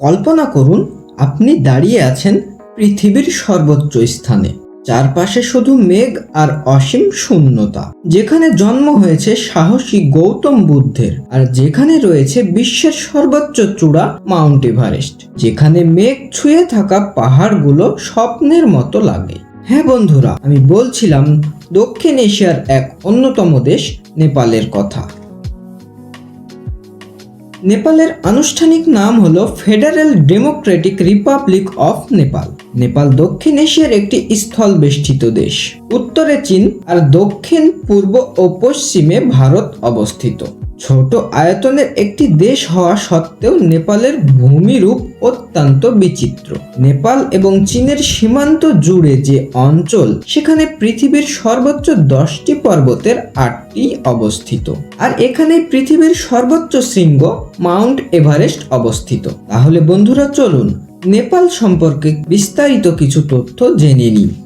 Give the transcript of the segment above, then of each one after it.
কল্পনা করুন, আপনি দাঁড়িয়ে আছেন পৃথিবীর সর্বোচ্চ স্থানে। চারপাশে শুধু মেঘ আর অসীম শূন্যতা। যেখানে জন্ম হয়েছে সাহসী গৌতম বুদ্ধের, আর যেখানে রয়েছে বিশ্বের সর্বোচ্চ চূড়া মাউন্ট এভারেস্ট। যেখানে মেঘ ছুঁয়ে থাকা পাহাড়গুলো স্বপ্নের মতো লাগে। হ্যাঁ বন্ধুরা, আমি বলছিলাম দক্ষিণ এশিয়ার এক অন্যতম দেশ নেপালের কথা। নেপালের আনুষ্ঠানিক নাম হল federal democratic republic of Nepal. Nepal দক্ষিণ এশিয়ার একটি স্থল বেষ্টিত দেশ। উত্তরে চীন আর দক্ষিণ, পূর্ব ও পশ্চিমে ভারত অবস্থিত। ছোট আয়তনের একটি দেশ হওয়া সত্ত্বেও নেপালের ভূমিরূপ অত্যন্ত বিচিত্র। নেপাল এবং চীনের সীমান্ত জুড়ে যে অঞ্চল, সেখানে পৃথিবীর সর্বোচ্চ দশটি পর্বতের আটটি অবস্থিত। আর এখানে পৃথিবীর সর্বোচ্চ শৃঙ্গ মাউন্ট এভারেস্ট অবস্থিত। তাহলে বন্ধুরা, চলুন নেপাল সম্পর্কে বিস্তারিত কিছু তথ্য জেনে নিই।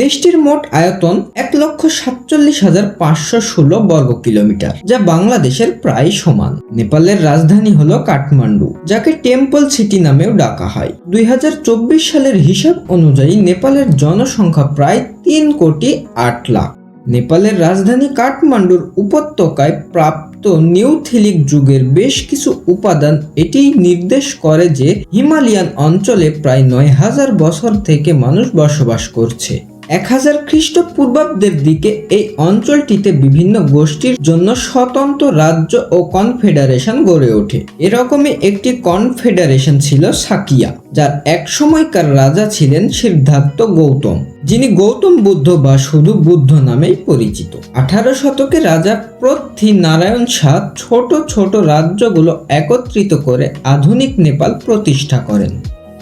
দেশটির মোট আয়তন এক লক্ষ সাতচল্লিশ হাজার পাঁচশো ষোলো বর্গ কিলোমিটার, যা বাংলাদেশের প্রায় সমান। নেপালের রাজধানী হলো কাঠমান্ডু, যাকে টেম্পল সিটি নামেও ডাকা হয়। দুই হাজার চব্বিশ সালের হিসাব অনুযায়ী নেপালের জনসংখ্যা প্রায় তিন কোটি আট লাখ। নেপালের রাজধানী কাঠমান্ডুর উপত্যকায় প্রাপ্ত নিউথিলিক যুগের বেশ কিছু উপাদান এটি নির্দেশ করে যে হিমালয়ান অঞ্চলে প্রায় নয় হাজার বছর থেকে মানুষ বসবাস করছে। এক হাজার খ্রিস্টপূর্বাব্দের দিকে এই অঞ্চলটিতে বিভিন্ন গোষ্ঠীর জন্য স্বতন্ত্র রাজ্য ও কনফেডারেশন গড়ে ওঠে। এরকমই একটি কনফেডারেশন ছিল সাকিয়া, যার এক সময়কার রাজা ছিলেন সিদ্ধার্থ গৌতম, যিনি গৌতম বুদ্ধ বা শুধু বুদ্ধ নামেই পরিচিত। আঠারো শতকে রাজা পৃথ্বী নারায়ণ শাহ ছোট ছোট রাজ্যগুলো একত্রিত করে আধুনিক নেপাল প্রতিষ্ঠা করেন।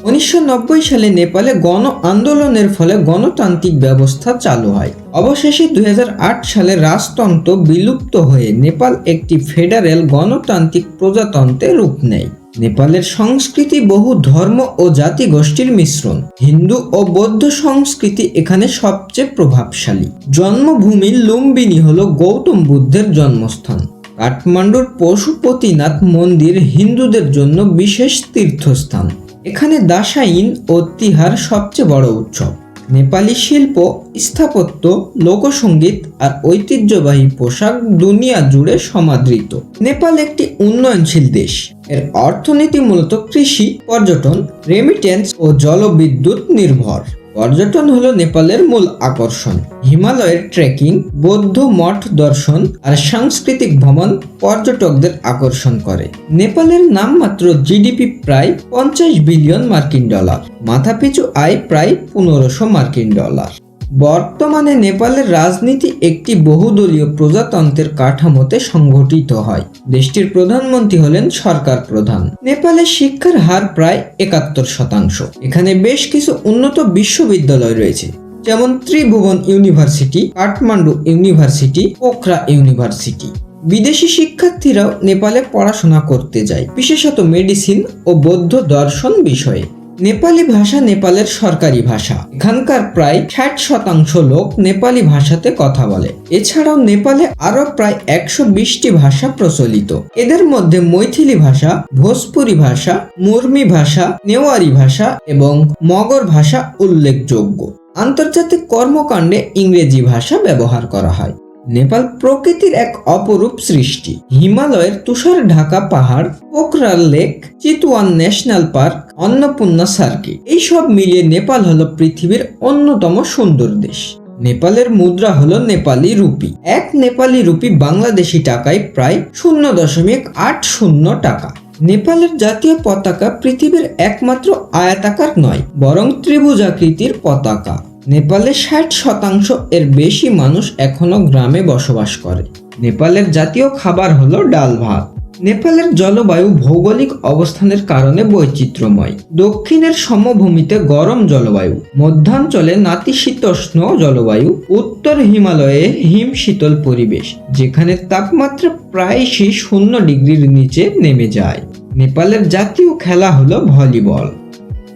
উনিশশো নব্বই সালে নেপালে গণ আন্দোলনের ফলে গণতান্ত্রিক ব্যবস্থা চালু হয়। অবশেষে দুই হাজার আট সালে রাজতন্ত্র বিলুপ্ত হয়ে নেপাল একটি ফেডারেল গণতান্ত্রিক প্রজাতন্ত্রে রূপ নেয়। নেপালের সংস্কৃতি বহু ধর্ম ও জাতিগোষ্ঠীর মিশ্রণ। হিন্দু ও বৌদ্ধ সংস্কৃতি এখানে সবচেয়ে প্রভাবশালী। জন্মভূমি লুম্বিনী হল গৌতম বুদ্ধের জন্মস্থান। কাঠমান্ডুর পশুপতিনাথ মন্দির হিন্দুদের জন্য বিশেষ তীর্থস্থান। এখানে দাসাইন ও তিহার সবচেয়ে বড় উৎসব। নেপালি শিল্প, স্থাপত্য লোকসঙ্গীত আর ঐতিহ্যবাহী পোশাক দুনিয়া জুড়ে সমাদৃত। নেপাল একটি উন্নয়নশীল দেশ। এর অর্থনীতি মূলত কৃষি, পর্যটন রেমিটেন্স ও জলবিদ্যুৎ নির্ভর। পর্যটন হল নেপালের মূল আকর্ষণ। হিমালয়ের ট্রেকিং বৌদ্ধ মঠ দর্শন আর সাংস্কৃতিক ভ্রমণ পর্যটকদের আকর্ষণ করে। নেপালের নামমাত্র জিডিপি প্রায় পঞ্চাশ বিলিয়ন মার্কিন ডলার। মাথাপিছু আয় প্রায় পনেরোশো মার্কিন ডলার। বর্তমানে নেপালের রাজনীতি একটি বহুদলীয় প্রজাতন্ত্রের কাঠামোতে সংগঠিত হয়। দেশটির প্রধানমন্ত্রী হলেন সরকার প্রধান। নেপালে শিক্ষার হার প্রায় একাত্তর শতাংশ। এখানে বেশ কিছু উন্নত বিশ্ববিদ্যালয় রয়েছে, যেমন Tribhuvan university, Kathmandu university, Pokhara university. বিদেশি শিক্ষার্থীরাও নেপালে পড়াশোনা করতে যায়, বিশেষত মেডিসিন ও বৌদ্ধ দর্শন বিষয়ে। নেপালি ভাষা নেপালের সরকারি ভাষা। এখানকার প্রায় ষাট শতাংশ লোক নেপালি ভাষাতে কথা বলে। এছাড়াও নেপালে আরও প্রায় একশো বিশটি ভাষা প্রচলিত। এদের মধ্যে মৈথিলি ভাষা, ভোজপুরি ভাষা, মুরমি ভাষা, নেওয়ারি ভাষা এবং মগর ভাষা উল্লেখযোগ্য। আন্তর্জাতিক কর্মকাণ্ডে ইংরেজি ভাষা ব্যবহার করা হয়। নেপাল প্রকৃতির এক অপরূপ সৃষ্টি। হিমালয়ের তুষার ঢাকা পাহাড় পোখরার lake Chitwan national park, Annapurna circuit, এইসব মিলিয়ে নেপাল হলো পৃথিবীর অন্যতম সুন্দর দেশ। নেপালের মুদ্রা হলো নেপালি রুপি। এক নেপালি রুপি বাংলাদেশি টাকায় প্রায় শূন্য দশমিক আট শূন্য টাকা। নেপালের জাতীয় পতাকা পৃথিবীর একমাত্র আয়াতাকার নয়, বরং ত্রিভুজাকৃতির পতাকা। নেপালে ষাট শতাংশ এর বেশি মানুষ এখনও গ্রামে বসবাস করে। নেপালের জাতীয় খাবার হলো ডাল ভাত। নেপালের জলবায়ু ভৌগোলিক অবস্থানের কারণে বৈচিত্র্যময়। দক্ষিণের সমভূমিতে গরম জলবায়ু, মধ্যাঞ্চলে নাতিশীতোষ্ণ জলবায়ু, উত্তর হিমালয়ে হিম শীতল পরিবেশ, যেখানে তাপমাত্রা প্রায়শই শূন্য ডিগ্রির নিচে নেমে যায়। নেপালের জাতীয় খেলা হলো ভলিবল।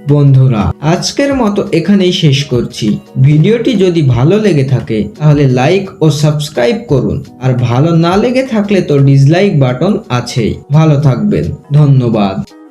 বন্ধুরা, আজকের মতো এখানেই শেষ করছি। ভিডিওটি যদি ভালো লেগে থাকে, তাহলে লাইক ও সাবস্ক্রাইব করুন। আর ভালো না লেগে থাকলে তো ডিসলাইক বাটন আছেই। ভালো থাকবেন। ধন্যবাদ।